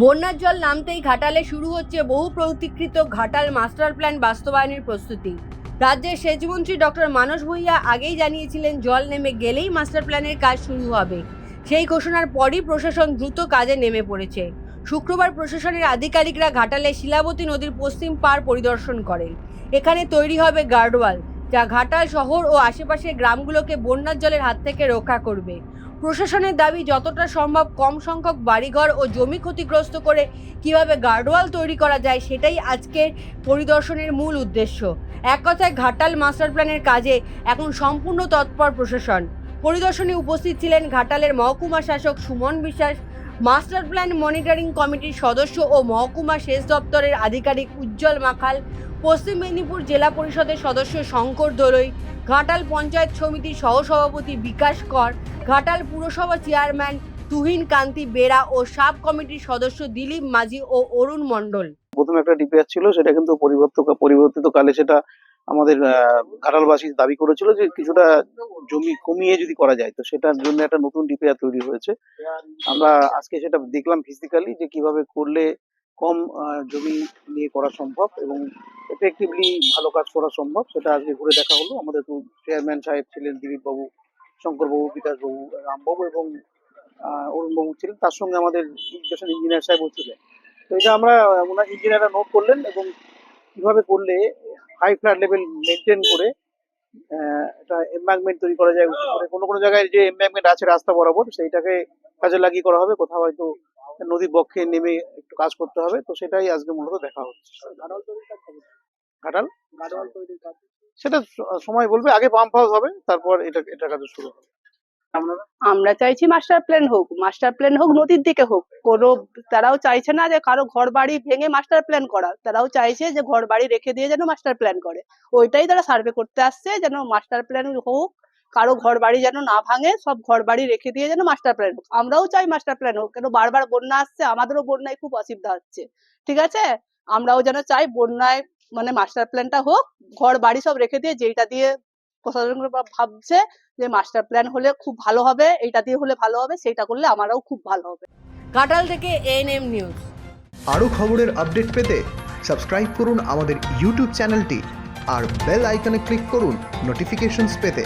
বন্যার জল নামতেই ঘাটালে শুরু হচ্ছে বহু প্রতীকৃত ঘাটাল মাস্টার প্ল্যান বাস্তবায়নের প্রস্তুতি। রাজ্যের সেচমন্ত্রী ডক্টর মানস ভূঁইয়া আগেই জানিয়েছিলেন, জল নেমে গেলেই মাস্টার প্ল্যানের কাজ শুরু হবে। সেই ঘোষণার পরই প্রশাসন দ্রুত কাজে নেমে পড়েছে। শুক্রবার প্রশাসনের আধিকারিকরা ঘাটালে শিলাবতী নদীর পশ্চিম পার পরিদর্শন করেন। এখানে তৈরি হবে গার্ডওয়াল, যা ঘাটাল শহর ও আশেপাশের গ্রামগুলোকে বন্যার জলের হাত থেকে রক্ষা করবে। প্রশাসনের দাবি, যতটা সম্ভব কম সংখ্যক বাড়িঘর ও জমি ক্ষতিগ্রস্ত করে কীভাবে গার্ডওয়াল তৈরি করা যায়, সেটাই আজকের পরিদর্শনের মূল উদ্দেশ্য। এক কথায়, ঘাটাল মাস্টার প্ল্যানের কাজে এখন সম্পূর্ণ তৎপর প্রশাসন। পরিদর্শনে উপস্থিত ছিলেন ঘাটালের মহকুমা শাসক সুমন বিশ্বাস, মাস্টার প্ল্যান মনিটরিং কমিটির সদস্য ও মহকুমা সেচ দপ্তরের আধিকারিক উজ্জ্বল মাখাল, পশ্চিম মেদিনীপুর জেলা পরিষদের সদস্য শঙ্কর দোলই, ঘাটাল পঞ্চায়েত সমিতির সহসভাপতি বিকাশ কর ঘাটাল পুরসভা চেয়ারম্যান তুহিন কান্তি বেরা ও সাব কমিটির সদস্য দিলীপ মাঝি ও অরুণ মণ্ডল। প্রথমে একটা ডিপিআর ছিল, সেটা কিন্তু পরিবর্তন পরিবর্তিত কালে সেটা আমাদের ঘাটালবাসী দাবি করেছিল যে কিছুটা জমি কমিয়ে যদি করা যায়, তো সেটার জন্য একটা নতুন ডিপিআর তৈরি হয়েছে। আমরা আজকে সেটা দেখলাম ফিজিক্যালি যে কীভাবে করলে কম জমি নিয়ে করা সম্ভব এবং এফেক্টিভলি ভালো কাজ করা সম্ভব, সেটা আজকে ঘুরে দেখা হলো। আমাদের চেয়ারম্যান সাহেব ছিলেন দিলীপ বাবু শঙ্কর বাবু বিকাশ বাবু রামবাবু এবং আহ, অরুণ বাবু ছিলেন। তার সঙ্গে আমাদের ইরিগেশন ইঞ্জিনিয়ার সাহেবও ছিলেন। তো এটা আমরা ওনার ইঞ্জিনিয়াররা নোট করলেন এবং কীভাবে করলে হাই ফ্ল্যাট লেভেল মেনটেন করে একটা এম্বাঙ্কমেন্ট তৈরি করা যায়। করে কোনো কোনো জায়গায় যে এম্বাঙ্কমেন্ট আছে রাস্তা বরাবর সেইটাকে কাজে লাগিয়ে করা হবে। কোথাও হয়তো নদীর বক্ষে নেমে একটু কাজ করতে হবে। তো সেটাই আজকে মূলত দেখা হচ্ছে। ঘাটাল সেটা সময় বলবে, আগে পাম্প হাউস হবে, তারপর এটা এটা কাজ শুরু হবে। আমরা চাইছি মাস্টার প্ল্যান হোক মাস্টার প্ল্যান হোক নদীর দিকে হোক। কোনো, তারাও চাইছে না যে কারও ঘর বাড়ি ভেঙে মাস্টার প্ল্যান করা। তারাও চাইছে যে ঘর বাড়ি রেখে দিয়ে যেন মাস্টার প্ল্যান করে। ওইটাই তারা সার্ভে করতে আসছে, যেন মাস্টার প্ল্যান হোক, কারও ঘর বাড়ি যেন না ভাঙে, সব ঘর বাড়ি রেখে দিয়ে যেন মাস্টার প্ল্যান হোক। আমরাও চাই মাস্টার প্ল্যান হোক, কেন বারবার বন্যা আসছে, আমাদেরও বন্যায় খুব অসুবিধা হচ্ছে। ঠিক আছে? আমরাও যেন চাই বন্যায় মানে মাস্টার প্ল্যানটা হোক ঘর বাড়ি সব রেখে দিয়ে যেটা দিয়ে প্রশাসন ভাবছে যে মাস্টার প্ল্যান হলে খুব ভালো হবে এটা দিয়ে হলে ভালো হবে সেটা করলে আমারও খুব ভালো হবে। কাটাল থেকে এএনএম নিউজ আরও খবরের আপডেট পেতে সাবস্ক্রাইব করুন আমাদের ইউটিউব চ্যানেলটি আর বেল আইকনে ক্লিক করুন নোটিফিকেশনস পেতে।